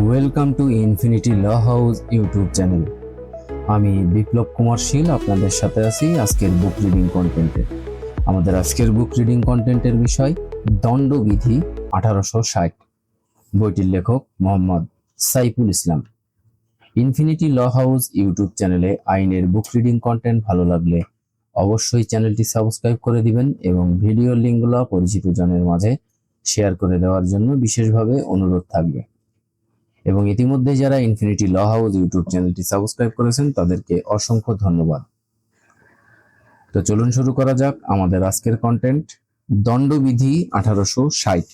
Welcome to infinity law house YouTube channel আমি বিপ্লব কুমার শীল, আপনাদের সাথে আছি আজকের বুক রিডিং কন্টেন্টে আমাদের আজকের বুক রিডিং কন্টেন্টের বিষয়, দণ্ডবিধি আঠারোশো ষাট। বইটির লেখক Mohammad Saiful Islam. Infinity law house YouTube চ্যানেলে আইনের বুক রিডিং কন্টেন্ট ভালো লাগলে অবশ্যই চ্যানেলটি সাবস্ক্রাইব করে দিবেন এবং ভিডিওর লিঙ্কগুলো পরিচিত জনের মাঝে শেয়ার করে দেওয়ার জন্য বিশেষভাবে অনুরোধ থাকবে। এবং ইতিমধ্যে যারা ইনফিনিটি ল হাউস ইউটিউব চ্যানেলটি সাবস্ক্রাইব করেছেন, তাদেরকে অসংখ্য ধন্যবাদ। তো চলুন শুরু করা যাক আমাদের আজকের কন্টেন্ট দণ্ডবিধি আঠারোশো ষাট।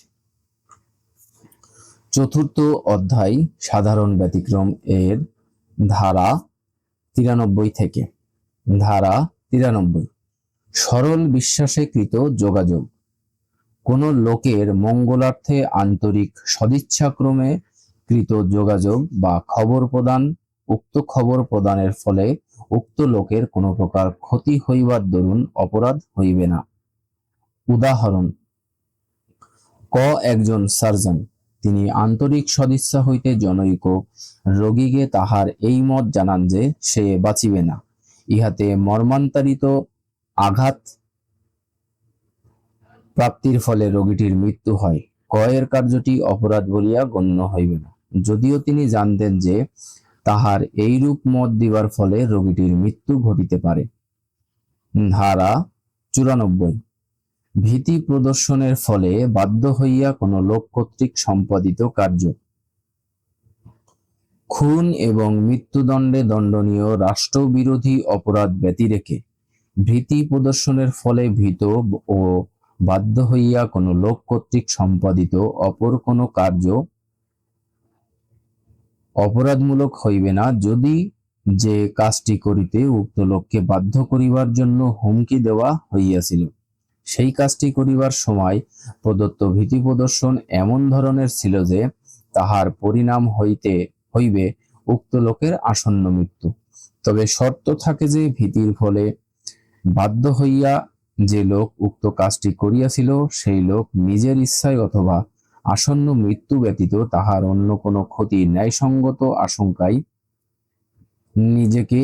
চতুর্থ অধ্যায়, সাধারণ ব্যতিক্রম এর ধারা তিরানব্বই থেকে। ধারা তিরানব্বই। সরল বিশ্বাসে কৃত যোগাযোগ। কোন লোকের মঙ্গলার্থে আন্তরিক সদিচ্ছাক্রমে কৃত যোগাযোগ বা খবর প্রদান, উক্ত খবর প্রদানের ফলে উক্ত লোকের কোনো প্রকার ক্ষতি হইবার দরুন অপরাধ হইবে না। উদাহরণ, ক একজন সার্জন, তিনি আন্তরিক সদিচ্ছা হইতে জনৈক, রোগীকে তাহার এই মত জানান যে সে বাঁচিবে না। ইহাতে মর্মান্তরিত আঘাত প্রাপ্তির ফলে রোগীটির মৃত্যু হয়। কয়ের কার্যটি অপরাধ বলিয়া গণ্য হইবে না। যদিও তিনি জানতেন যে তাহার এইরূপ মত দিবার ফলে রোগীটির মৃত্যু ঘটিতে পারে। ধারা চুরানব্বই। ভীতি প্রদর্শনের ফলে বাধ্য হইয়া কোনো লোক কর্তৃক সম্পাদিত কার্য। খুন এবং মৃত্যুদণ্ডে দণ্ডনীয় রাষ্ট্রবিরোধী অপরাধ ব্যতিরেকে ভীতি প্রদর্শনের ফলে ভীত ও বাধ্য হইয়া কোনো লোক কর্তৃক সম্পাদিত অপর কোনো কার্য অপরাধমূলক হইবে না। যদি যে কাজটি করিতে উক্ত লোককে বাধ্য করিবার জন্য হুমকি দেওয়া হইয়াছিল, সেই কাজটি করিবার সময় প্রদত্ত ভীতি প্রদর্শন এমন ধরনের ছিল যে, তাহার পরিণাম হইতে হইবে উক্ত লোকের আসন্ন মৃত্যু। তবে শর্ত থাকে যে, ভীতির ফলে বাধ্য হইয়া যে লোক উক্ত কাজটি করিয়াছিল, সেই লোক নিজের ইচ্ছায় অথবা আসন্ন মৃত্যু ব্যতীত তাহার অন্য কোনো ক্ষতি ন্যায়সঙ্গত আশঙ্কায় নিজেকে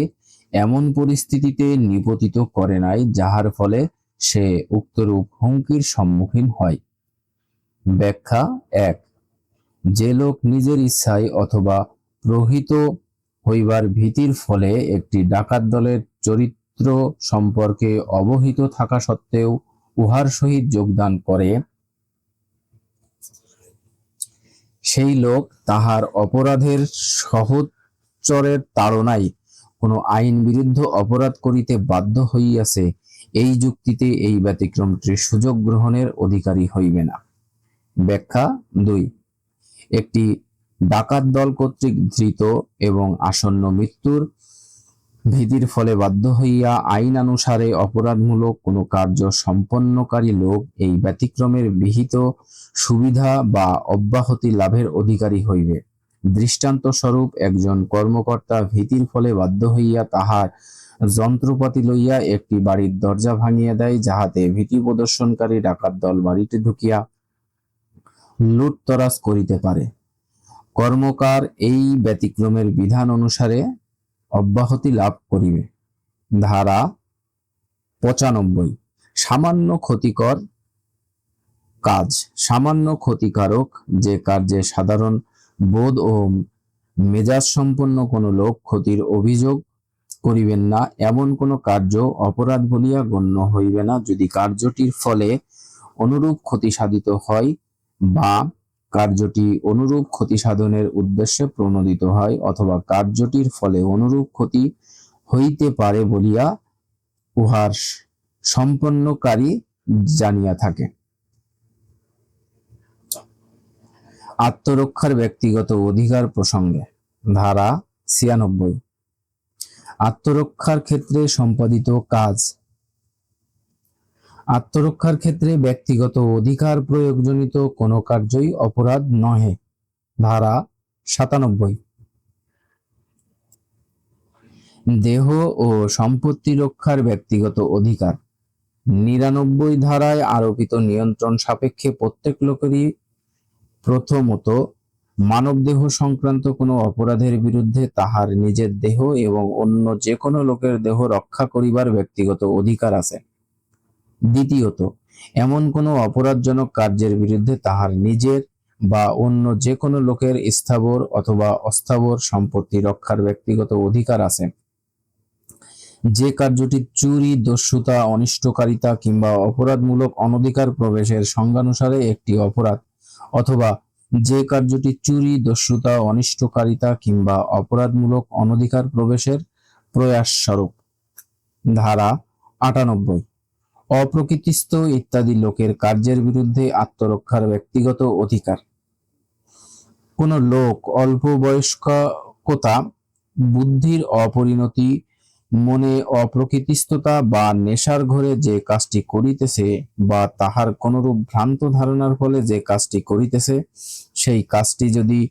এমন পরিস্থিতিতে নিপতিত করে নাই, যাহার ফলে সে উক্তরূপ হুমকির সম্মুখীন হয়। ব্যাখ্যা এক, যে লোক নিজের ইচ্ছায় অথবা প্রহিত হইবার ভীতির ফলে একটি ডাকাত দলের চরিত্র সম্পর্কে অবহিত থাকা সত্ত্বেও উহার সহিত যোগদান করে সেই লোক তাহার অপরাধের সহচরের তাড়নায় কোনো আইন বিরুদ্ধ অপরাধ করিতে বাধ্য হইয়াছে, এই যুক্তিতে এই ব্যতিক্রমটি সুযোগ গ্রহণের অধিকারী হইবে না। ব্যাখ্যা দুই। একটি ডাকাত দল কর্তৃক ধৃত এবং আসন্ন মৃত্যুর ভীতির ফলে বাধ্য হইয়া আইন অনুসারে অপরাধমূলক কোনো কার্য সম্পন্নকারী লোক এই ব্যতিক্রমের বিহিত সুবিধা বা অব্যাহতি লাভের অধিকারী হইবে। দৃষ্টান্ত স্বরূপ একজন কর্মকর্তা ভীতির ফলে বাধ্য হইয়া তাহার যন্ত্রপাতি লইয়া একটি বাড়ির দরজা ভাঙিয়া দেয়, যাহাতে ভীতি প্রদর্শনকারী ডাকাত দল বাড়িতে ঢুকিয়া লুটতরাজ করিতে পারে। কর্মকার এই ব্যতিক্রমের বিধান অনুসারে অব্যাহতি লাভ করিবে। ধারা পঁচানব্বই। সামান্য ক্ষতিকর কাজ। সামান্য ক্ষতিকারক যে কার্যে সাধারণ বোধ ও মেজাজ সম্পন্ন কোনো লোক ক্ষতির অভিযোগ করিবেন না, এমন কোনো কার্য অপরাধ বলিয়া গণ্য হইবে না। যদি কার্যটির ফলে অনুরূপ ক্ষতি সাধিত হয় বা কার্যটি অনুরূপ ক্ষতি সাধনের উদ্দেশ্যে প্রণোদিত হয় অথবা কার্যটির ফলে অনুরূপ ক্ষতি হইতে পারে বলিয়া উহার সম্পন্নকারী জানিয়া থাকে। আত্মরক্ষার ব্যক্তিগত অধিকার প্রসঙ্গে, ধারা ছিয়ানব্বই। আত্মরক্ষার ক্ষেত্রে সম্পাদিত কাজ আত্মরক্ষার ক্ষেত্রে ব্যক্তিগত অধিকার প্রয়োগজনিত কোনো কার্যই অপরাধ নহে। ধারা সাতানব্বই। দেহ ও সম্পত্তি রক্ষার ব্যক্তিগত অধিকার। নিরানব্বই ধারায় আরোপিত নিয়ন্ত্রণ সাপেক্ষে প্রত্যেক লোকেরই প্রথমত মানবদেহ সংক্রান্ত কোনো অপরাধের বিরুদ্ধে তাহার নিজের দেহ এবং অন্য যে কোনো লোকের দেহ রক্ষা করিবার ব্যক্তিগত অধিকার আছে। দ্বিতীয়ত, এমন কোনো অপরাধজনক কার্যের বিরুদ্ধে তাহার নিজের বা অন্য যে কোনো লোকের স্থাবর অথবা অস্থাবর সম্পত্তি রক্ষার ব্যক্তিগত অধিকার আছে। যে কার্যটি চুরি, দস্যুতা, অনিষ্টকারিতা কিংবা অপরাধমূলক অনধিকার প্রবেশের সংজ্ঞানুসারে একটি অপরাধ, অথবা যে কার্যটি চুরি, দস্যুতা, অনিষ্টকারিতা কিংবা অপরাধমূলক অনধিকার প্রবেশের প্রয়াস স্বরূপ ধারা আটানব্বই। অপ্রকৃতিস্থ ইত্যাদি লোকের কার্যের বিরুদ্ধে আত্মরক্ষার ব্যক্তিগত অধিকার। কোন লোক অল্প বয়স্কতা বুদ্ধির অপরিণতি, মনে অপ্রকৃতিস্থতা বা নেশার ঘরে যে কাজটি করিতেছে বা তাহার কোনরূপ ভ্রান্ত ধারণার ফলে যে কাজটি করিতেছে, সেই কাজটি যদি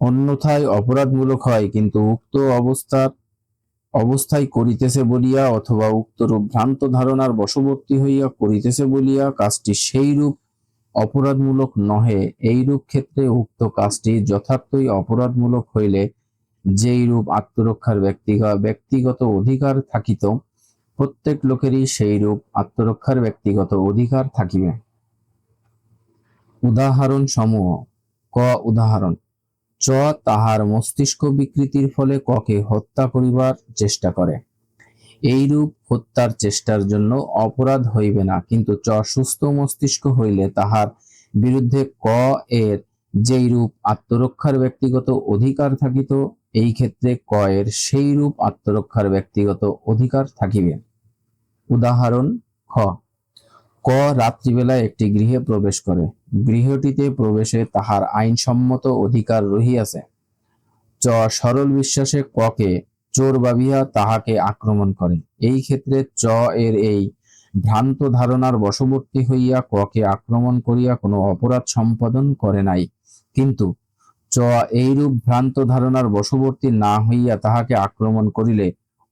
অন্যথায় অপরাধমূলক হয়, কিন্তু উক্ত অবস্থার অবস্থায় করিতেছে বলিয়া অথবা উক্তরূপ ভ্রান্ত ধারণার বশবর্তী হইয়া করিতেছে বলিয়া কাজটি সেই রূপ অপরাধমূলক নহে, এইরূপ ক্ষেত্রে উক্ত কাজটি যথার্থই অপরাধমূলক হইলে যেই রূপ আত্মরক্ষার ব্যক্তিগত ব্যক্তিগত অধিকার থাকিত, প্রত্যেক লোকেরই সেই রূপ আত্মরক্ষার ব্যক্তিগত অধিকার থাকিবে। উদাহরণ সমূহ ক উদাহরণ। চ তাহার মস্তিষ্ক বিকৃতির ফলে ককে হত্যা করিবার চেষ্টা করে। এইরূপ হত্যার চেষ্টার জন্য অপরাধ হইবে না, কিন্তু চ, সুস্থ মস্তিষ্ক হইলে তাহার বিরুদ্ধে ক এর যেই রূপ আত্মরক্ষার ব্যক্তিগত অধিকার থাকিত, এই ক্ষেত্রে ক এর সেই রূপ আত্মরক্ষার ব্যক্তিগত অধিকার থাকিবে। উদাহরণ, খ। ক, রাত্রিবেলায় একটি গৃহে প্রবেশ করে। গৃহটিতে প্রবেশে তাহার আইনসম্মত অধিকার রহিয়াছে। চ, সরল বিশ্বাসে ককে চোর ভাবিয়া তাহাকে আক্রমণ করে। এই ক্ষেত্রে চ এর এই ভ্রান্ত ধারণার বশবর্তী হইয়া ককে আক্রমণ করিয়া কোনো অপরাধ সম্পাদন করে নাই। কিন্তু চ এইরূপ ভ্রান্ত ধারণার বশবর্তী না হইয়া তাহাকে আক্রমণ করিলে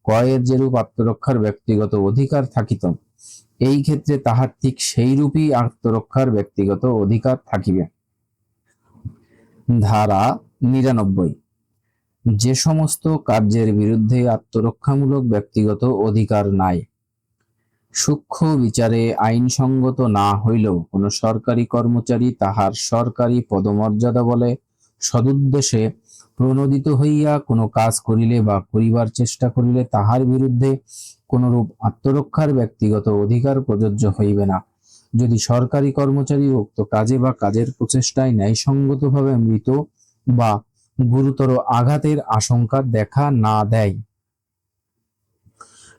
কয়ের যেরূপ আত্মরক্ষার ব্যক্তিগত অধিকার থাকিত এই ক্ষেত্রে তাহার ঠিক সেই রূপই আত্মরক্ষার ব্যক্তিগত অধিকার থাকিবে। ধারা নিরানব্বই। যে সমস্ত কার্যের বিরুদ্ধে আত্মরক্ষামূলক ব্যক্তিগত অধিকার নাই, সূক্ষ্ম বিচারে আইনসঙ্গত না হইলেও কোন সরকারি কর্মচারী তাহার সরকারি পদমর্যাদা বলে সদুদ্দেশে প্রণোদিত হইয়া কোনো কাজ করিলে বা করিবার চেষ্টা করিলে তাহার বিরুদ্ধে কোনরূপ আত্মরক্ষার ব্যক্তিগত অধিকার প্রযোজ্য হইবে না। যদি সরকারি কর্মচারী উক্ত কাজে বা কাজের প্রচেষ্টায় ন্যায়সঙ্গতভাবে মৃত বা গুরুতর আঘাতের আশঙ্কা দেখা না দেয়।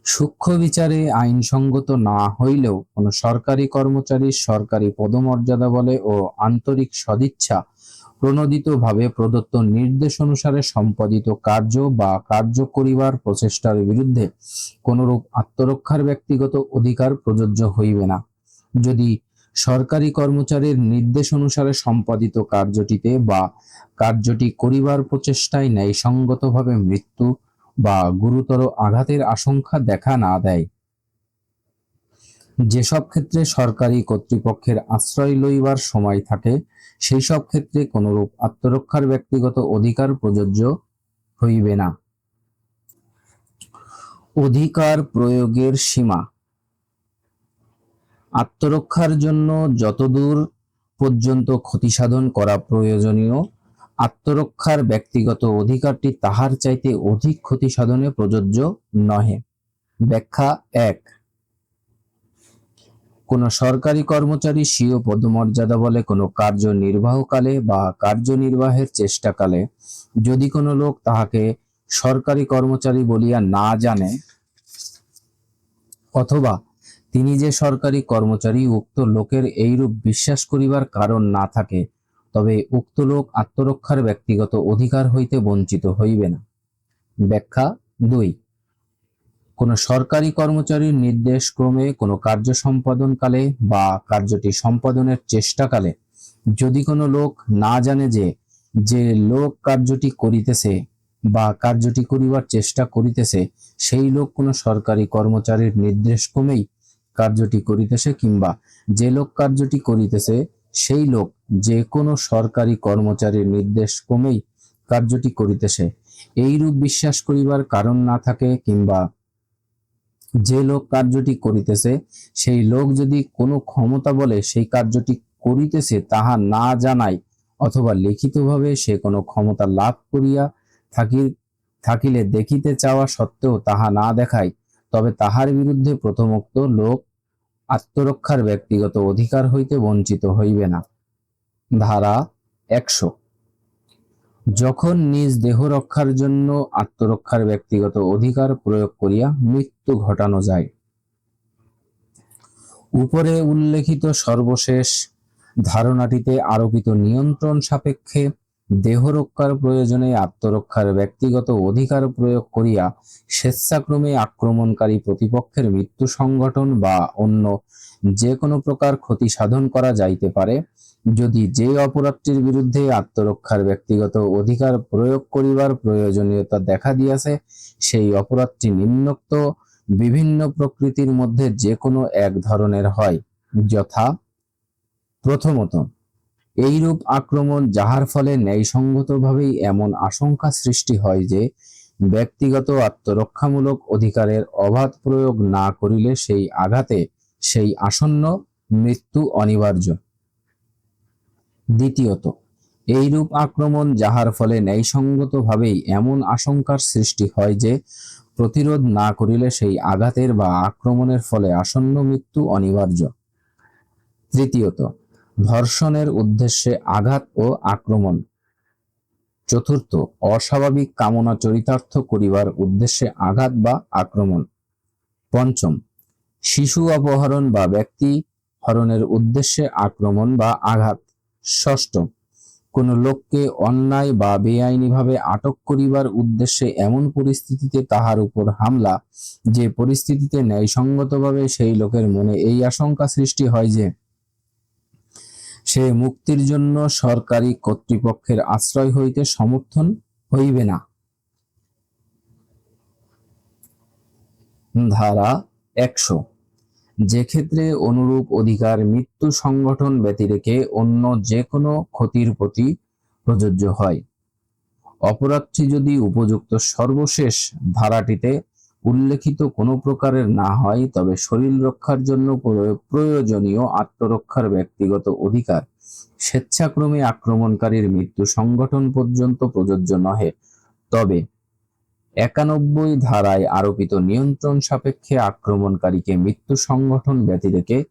সূক্ষ্ম বিচারে আইনসঙ্গত না হইলেও কোন সরকারি কর্মচারীর সরকারি পদমর্যাদা বলে ও আন্তরিক সদিচ্ছা প্রণোদিতভাবে প্রদত্ত নির্দেশ অনুসারে সম্পাদিত কার্য বা কার্য করিবার প্রচেষ্টার বিরুদ্ধে কোনরূপ আত্মরক্ষার ব্যক্তিগত অধিকার প্রযোজ্য হইবে না। যদি সরকারি কর্মচারীর নির্দেশ অনুসারে সম্পাদিত কার্যটিতে বা কার্যটি করিবার প্রচেষ্টায় ন্যায়সঙ্গতভাবে মৃত্যু বা গুরুতর আঘাতের আশঙ্কা দেখা না দেয় যেসব ক্ষেত্রে সরকারি কর্তৃপক্ষের আশ্রয় লইবার সময় থাকে সেই সব ক্ষেত্রে কোনরূপ আত্মরক্ষার ব্যক্তিগত অধিকার প্রযোজ্য হইবে না। অধিকার প্রয়োগের সীমা। আত্মরক্ষার জন্য যতদূর পর্যন্ত ক্ষতিসাধন করা প্রয়োজনীয়, আত্মরক্ষার ব্যক্তিগত অধিকারটি তাহার চাইতে অধিক ক্ষতি সাধনে প্রযোজ্য নহে। ব্যাখ্যা এক। কোন সরকারি কর্মচারী স্বীয় পদমর্যাদা বলে কোনো কার্য নির্বাহকালে বা কার্যনির্বাহের চেষ্টাকালে যদি কোনো লোক তাহাকে সরকারি কর্মচারী বলিয়া না জানে অথবা তিনি যে সরকারি কর্মচারী উক্ত লোকের এইরূপ বিশ্বাস করিবার কারণ না থাকে, তবে উক্ত লোক আত্মরক্ষার ব্যক্তিগত অধিকার হইতে বঞ্চিত হইবে না। ব্যাখ্যা দুই কোন সরকারি কর্মচারীর নির্দেশ ক্রমে কোনো কার্য সম্পাদনকালে বা কার্যটি সম্পাদনের চেষ্টাকালে যদি কোনো লোক না জানে যে যে লোক কার্যটি করিতেছে বা কার্যটি করিবার চেষ্টা করিতেছে, সেই লোক কোনো সরকারি কর্মচারীর নির্দেশ ক্রমেই কার্যটি করিতেছে কিংবা যে লোক কার্যটি করিতেছে, সেই লোক যে কোনো সরকারি কর্মচারীর নির্দেশ ক্রমেই কার্যটি করিতেছে। এইরূপ বিশ্বাস করিবার কারণ না থাকে কিংবা যে লোক কার্যটি করিতেছে, সেই লোক যদি কোনো ক্ষমতা বলে সেই কার্যটি করিতেছে তাহা না জানায় অথবা লিখিতভাবে সে কোনো ক্ষমতা লাভ করিয়া থাকি, থাকিলে দেখিতে চাওয়া সত্ত্বেও তাহা না দেখায় তবে তাহার বিরুদ্ধে প্রথমোক্ত লোক আত্মরক্ষার ব্যক্তিগত অধিকার হইতে বঞ্চিত হইবে না। ধারা একশো। যখন নিজ দেহ রক্ষার জন্য আত্মরক্ষার ব্যক্তিগত অধিকার প্রয়োগ করিয়া মৃত্যু ঘটানো যায়। উপরে উল্লেখিত সর্বশেষ ধারণাটিতে আরোপিত নিয়ন্ত্রণ সাপেক্ষে দেহ রক্ষার প্রয়োজনে আত্মরক্ষার ব্যক্তিগত অধিকার প্রয়োগ করিয়া স্বেচ্ছাক্রমে আক্রমণকারী প্রতিপক্ষের মৃত্যু সংগঠন বা অন্য যে কোনো প্রকার ক্ষতি সাধন করা যাইতে পারে। যদি যে অপরাধটির বিরুদ্ধে আত্মরক্ষার ব্যক্তিগত অধিকার প্রয়োগ করিবার প্রয়োজনীয়তা দেখা দিয়াছে, সেই অপরাধটি নিম্নোক্ত বিভিন্ন প্রকৃতির মধ্যে যে কোনো এক ধরনের হয়, যথা প্রথমত এইরূপ আক্রমণ যাহার ফলে ন্যায়সঙ্গতভাবেই এমন আশঙ্কা সৃষ্টি হয় যে, ব্যক্তিগত আত্মরক্ষামূলক অধিকারের অবাধ প্রয়োগ না করিলে সেই আঘাতে সেই আসন্ন মৃত্যু অনিবার্য। দ্বিতীয়ত, এইরূপ আক্রমণ যাহার ফলে ন্যায়সঙ্গতভাবেই এমন আশঙ্কার সৃষ্টি হয় যে, প্রতিরোধ না করিলে সেই আঘাতের বা আক্রমণের ফলে আসন্ন মৃত্যু অনিবার্য। তৃতীয়ত ধর্ষণের উদ্দেশ্যে আঘাত ও আক্রমণ। চতুর্থ, অস্বাভাবিক কামনা চরিতার্থ করিবার উদ্দেশ্যে আঘাত বা আক্রমণ। পঞ্চম, শিশু অপহরণ বা ব্যক্তি হরণের উদ্দেশ্যে আক্রমণ বা আঘাত। ষষ্ঠ, কোন লোককে অন্যায় বা বেআইনিভাবে আটক করিবার উদ্দেশ্যে এমন পরিস্থিতিতে তাহার উপর হামলা, যে পরিস্থিতিতে ন্যায়সঙ্গতভাবে সেই লোকের মনে এই আশঙ্কা সৃষ্টি হয় যে সে মুক্তির জন্য সরকারি কর্তৃপক্ষের আশ্রয় হইতে সমর্থন হইবে না। ধারা একশো। যে ক্ষেত্রে অনুরূপ অধিকার মৃত্যু সংগঠন ব্যতিরেকে অন্য যে কোনো ক্ষতির প্রতি প্রযোজ্য হয়। অপরাধটি যদি উপযুক্ত সর্বশেষ ধারাটিতে উল্লেখিত কোনো প্রকারের না হয়, তবে শরীর রক্ষার জন্য প্রয়- প্রয়োজনীয় আত্মরক্ষার ব্যক্তিগত অধিকার। স্বেচ্ছাক্রমে আক্রমণকারীর মৃত্যু সংগঠন পর্যন্ত প্রযোজ্য নহে। তবে একানব্বই ধারায় আরোপিত নিয়ন্ত্রণ সাপেক্ষে আক্রমণকারীকে মৃত্যু সংগঠন ব্যতিরেকে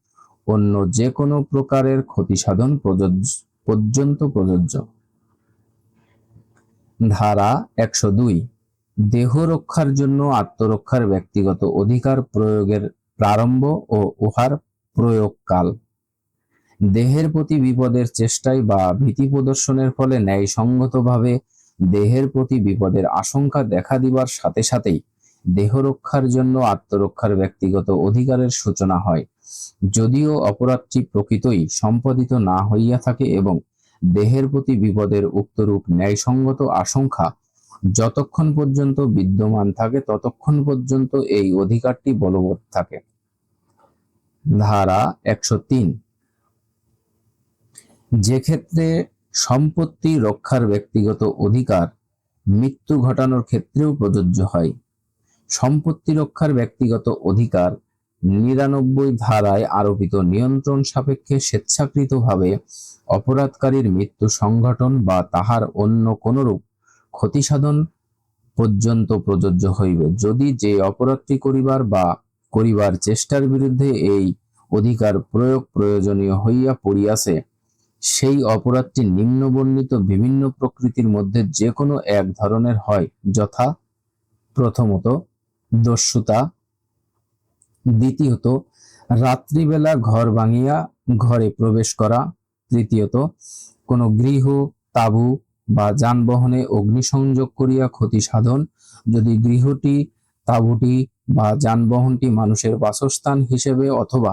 অন্য যে কোনো প্রকারের ক্ষতি সাধন প্রযোজ্য, পর্যন্ত প্রযোজ্য। ধারা একশো দুই দেহ রক্ষার জন্য আত্মরক্ষার ব্যক্তিগত অধিকার প্রয়োগের প্রারম্ভ ও উহার প্রয়োগকাল। দেহের প্রতি বিপদের চেষ্টায় বা ভীতি প্রদর্শনের ফলে ন্যায়সঙ্গতভাবে দেহের প্রতি বিপদের আশঙ্কা দেখা দিবার সাথে সাথেই দেহ রক্ষার জন্য আত্মরক্ষার ব্যক্তিগত অধিকারের সূচনা হয়। যদিও অপরাধটি প্রকৃতই সম্পাদিত না হইয়া থাকে এবং দেহের প্রতি বিপদের উক্তরূপ ন্যায়সঙ্গত আশঙ্কা যতক্ষণ পর্যন্ত বিদ্যমান থাকে, ততক্ষণ পর্যন্ত এই অধিকারটি বলবৎ থাকে। ধারা একশো তিন। যে ক্ষেত্রে সম্পত্তি রক্ষার ব্যক্তিগত অধিকার মৃত্যু ঘটানোর ক্ষেত্রেও প্রযোজ্য হয়, সম্পত্তি রক্ষার ব্যক্তিগত অধিকার নিরানব্বই ধারায় আরোপিত নিয়ন্ত্রণ সাপেক্ষে স্বেচ্ছাকৃতভাবে অপরাধকারীর মৃত্যু সংঘটন বা তাহার অন্য কোনরূপ ক্ষতি সাধন পর্যন্ত প্রযোজ্য হইবে। যদি যে অপরাধটি করিবার বা করিবার চেষ্টার বিরুদ্ধে এই অধিকার প্রয়োগ প্রয়োজনীয় হইয়া পড়িয়াছে, সেই অপরাধটি নিম্নবর্ণিত বিভিন্ন প্রকৃতির মধ্যে যে কোনো এক ধরনের হয়, যথা প্রথমত দস্যুতা, দ্বিতীয়ত রাত্রিবেলা ঘর ভাঙিয়া ঘরে প্রবেশ করা, তৃতীয়ত কোনো গৃহ, তাঁবু বা যানবাহনে অগ্নিসংযোগ করিয়া ক্ষতি সাধন, যদি গৃহটি, তাবুটি বা যানবাহনটি মানুষের বাসস্থান হিসেবে অথবা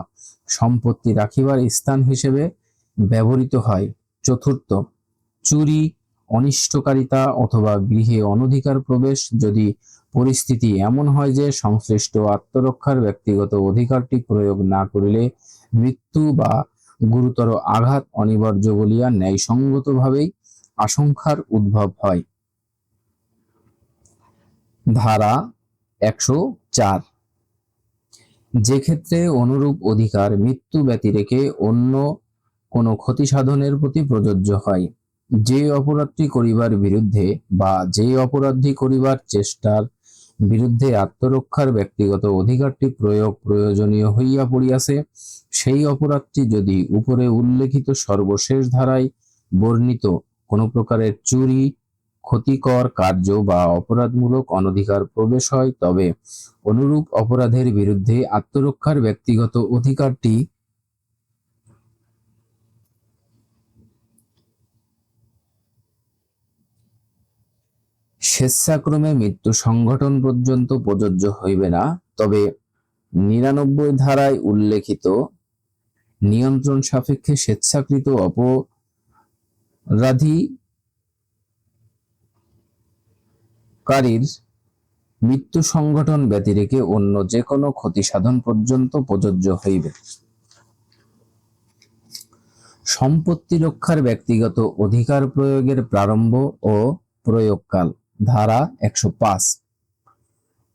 সম্পত্তি রাখিবার স্থান হিসেবে ব্যবহৃত হয়। চতুর্থ, চুরি, অনিষ্টকারিতা অথবা গৃহে অনধিকার প্রবেশ, যদি পরিস্থিতি এমন হয় যে সংশ্লিষ্ট আত্মরক্ষার ব্যক্তিগত অধিকারটি প্রয়োগ না করিলে মৃত্যু বা গুরুতর আঘাত অনিবার্য বলিয়া ন্যায়সঙ্গতভাবেই আশঙ্কার উদ্ভব হয়। ধারা একশো চার। যে ক্ষেত্রে অনুরূপ অধিকার মৃত্যু ব্যতিরেকে অন্য কোনো ক্ষতি সাধনের প্রতি প্রযোজ্য হয়। যে অপরাধটি করিবার বিরুদ্ধে বা যে অপরাধটি করিবার চেষ্টার বিরুদ্ধে আত্মরক্ষার ব্যক্তিগত অধিকারটি প্রয়োগ প্রয়োজনীয় হইয়া পড়িয়াছে, সেই অপরাধটি যদি উপরে উল্লেখিত সর্বশেষ ধারায় বর্ণিত কোনো প্রকারের চুরি, ক্ষতিকর কার্য বা অপরাধমূলক অনধিকার প্রবেশ হয়, তবে অনুরূপ অপরাধের বিরুদ্ধে আত্মরক্ষার ব্যক্তিগত অধিকারটি স্বেচ্ছাক্রমে মৃত্যু সংগঠন পর্যন্ত প্রযোজ্য হইবে না। তবে নিরানব্বই ধারায় উল্লেখিত নিয়ন্ত্রণ সাপেক্ষে স্বেচ্ছাকৃত অপরাধী কারীর মৃত্যু সংগঠন ব্যতিরেকে অন্য যে কোনো ক্ষতি সাধন পর্যন্ত প্রযোজ্য হইবে। সম্পত্তি রক্ষার ব্যক্তিগত অধিকার প্রয়োগের প্রারম্ভ ও প্রয়োগকাল, ধারা একশো পাঁচ।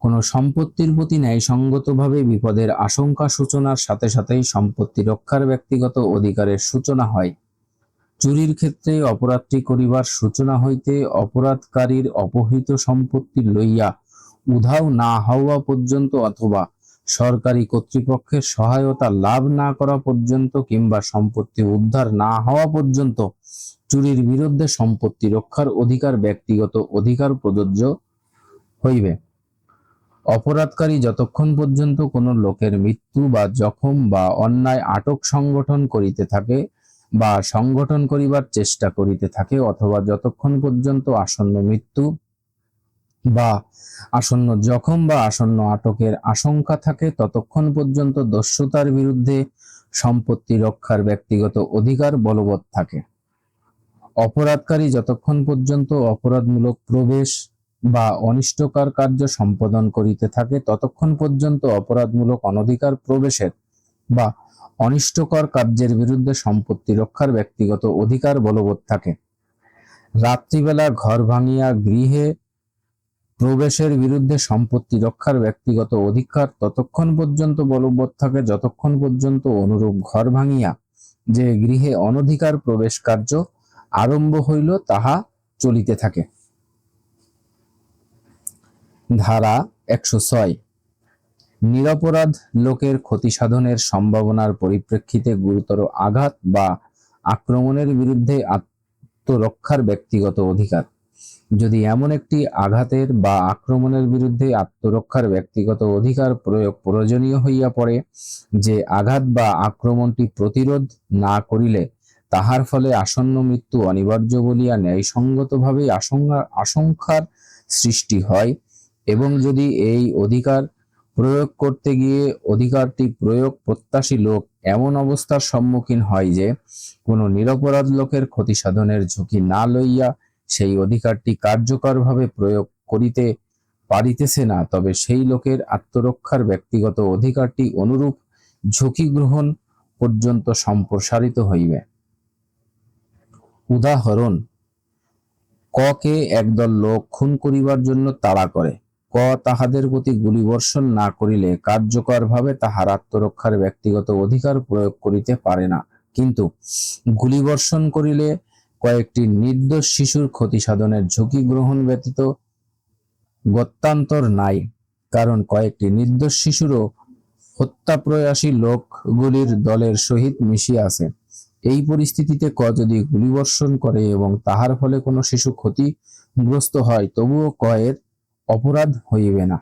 কোন সম্পত্তির প্রতি ন্যায়সঙ্গতভাবে বিপদের আশঙ্কা সূচনার সাথে সাথেই সম্পত্তি রক্ষার ব্যক্তিগত অধিকারের সূচনা হয়। চুরির ক্ষেত্রে অপরাধটি করিবার সূচনা হইতে অপরাধকারীর অপহৃত সম্পত্তি লইয়া উধাও না হওয়া পর্যন্ত অথবা সরকারি কর্তৃপক্ষের সহায়তা লাভ না করা পর্যন্ত কিংবা সম্পত্তি উদ্ধার না হওয়া পর্যন্ত চুরির বিরুদ্ধে সম্পত্তি রক্ষার অধিকার ব্যক্তিগত অধিকার প্রযোজ্য হইবে। অপরাধকারী যতক্ষণ পর্যন্ত কোনো লোকের মৃত্যু বা জখম বা অন্যায় আটক সংগঠন করিতে থাকে বা সংগঠন করিবার চেষ্টা করিতে থাকে অথবা যতক্ষণ পর্যন্ত আসন্ন মৃত্যু বা আসন্ন জখম বা আসন্ন আটকের আশঙ্কা থাকে, ততক্ষণ পর্যন্ত দস্যুতার বিরুদ্ধে সম্পত্তি রক্ষার ব্যক্তিগত অধিকার বলবৎ থাকে। অপরাধকারী যতক্ষণ পর্যন্ত অপরাধমূলক প্রবেশ বা অনিষ্টকর কার্য সম্পাদন করিতে থাকে, ততক্ষণ পর্যন্ত অপরাধমূলক অনধিকার প্রবেশের বা অনিষ্টকর কার্যের বিরুদ্ধে সম্পত্তি রক্ষার ব্যক্তিগত অধিকার বলবৎ থাকে। রাত্রিবেলা ঘর ভাঙিয়া গৃহে প্রবেশের বিরুদ্ধে সম্পত্তি রক্ষার ব্যক্তিগত অধিকার ততক্ষণ পর্যন্ত বলবৎ থাকে, যতক্ষণ পর্যন্ত অনুরূপ ঘর ভাঙিয়া যে গৃহে অনধিকার প্রবেশ কার্য আরম্ভ হইল, তাহা চলিতে থাকে। ধারা একশো ছয়। নিরপরাধ লোকের ক্ষতি সাধনের সম্ভাবনার পরিপ্রেক্ষিতে গুরুতর আঘাত বা আক্রমণের বিরুদ্ধে আত্মরক্ষার ব্যক্তিগত অধিকার। যদি এমন একটি আঘাতের বা আক্রমণের বিরুদ্ধে আত্মরক্ষার ব্যক্তিগত অধিকার প্রয়োগ প্রয়োজনীয় হইয়া পড়ে, যে আঘাত বা আক্রমণটি প্রতিরোধ না করিলে তাহার ফলে আসন্ন মৃত্যু অনিবার্য বলিয়া ন্যায়সঙ্গতভাবে আশঙ্কা, আশঙ্কার সৃষ্টি হয় এবং যদি এই অধিকার প্রয়োগ করতে গিয়ে অধিকারটি প্রয়োগ প্রত্যাশী লোক এমন অবস্থার সম্মুখীন হয় যে, কোনো নিরপরাধ লোকের ক্ষতি সাধনের ঝুঁকি না লইয়া সেই অধিকারটি কার্যকরভাবে প্রয়োগ করিতে পারিতেছে না, তবে সেই লোকের আত্মরক্ষার ব্যক্তিগত অধিকারটি অনুরূপ ঝুঁকি গ্রহণ পর্যন্ত সম্প্রসারিত হইবে। উদাহরণ ককে একদল লোক খুন করিবার জন্য তাড়া করে। ক, তাহাদের প্রতি গুলিবর্ষণ না করিলে কার্যকরভাবে তাহার আত্মরক্ষার ব্যক্তিগত অধিকার প্রয়োগ করিতে পারে না। কিন্তু গুলিবর্ষণ করিলে কয়েকটি নির্দোষ শিশুর ক্ষতি সাধনের ঝুঁকি গ্রহণ ব্যতীত গত্যান্তর নাই, কারণ কয়েকটি নির্দোষ শিশুরও হত্যা প্রয়াসী লোকগুলির দলের সহিত মিশিয়ে আছে। এই পরিস্থিতিতে ক যদি গুলিবর্ষণ করে এবং তাহার ফলে কোনো শিশু ক্ষতিগ্রস্ত হয়, তবুও ক এর অপরাধ হইবে না।